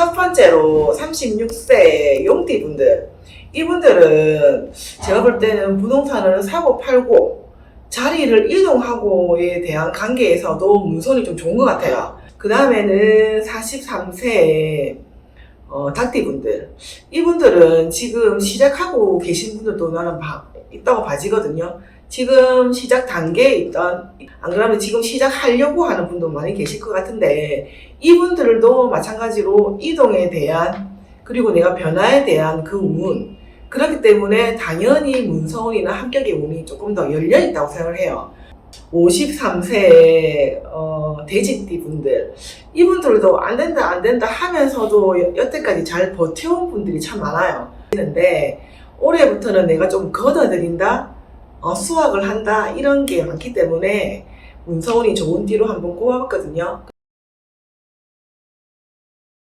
첫 번째로 36세 용띠분들. 이분들은 제가 볼 때는 부동산을 사고 팔고 자리를 이동하고에 대한 관계에서도 문손이 좀 좋은 것 같아요. 그 다음에는 43세 어, 닭띠분들. 이분들은 지금 시작하고 계신 분들도 나는 봐- 있다고 봐지거든요. 지금 시작 단계에 있던, 안 그러면 지금 시작하려고 하는 분도 많이 계실 것 같은데, 이분들도 마찬가지로 이동에 대한, 그리고 내가 변화에 대한 그 운, 그렇기 때문에 당연히 문서운이나 합격의 운이 조금 더 열려 있다고 생각을 해요. 53세 어, 돼지띠 분들 이분들도 안 된다 안 된다 하면서도 여- 여태까지 잘 버텨온 분들이 참 많아요. 근데 올해부터는 내가 좀 걷어들인다, 어, 수확을 한다 이런 게 많기 때문에 문서운이 좋은 띠로 한번 꼽아봤거든요.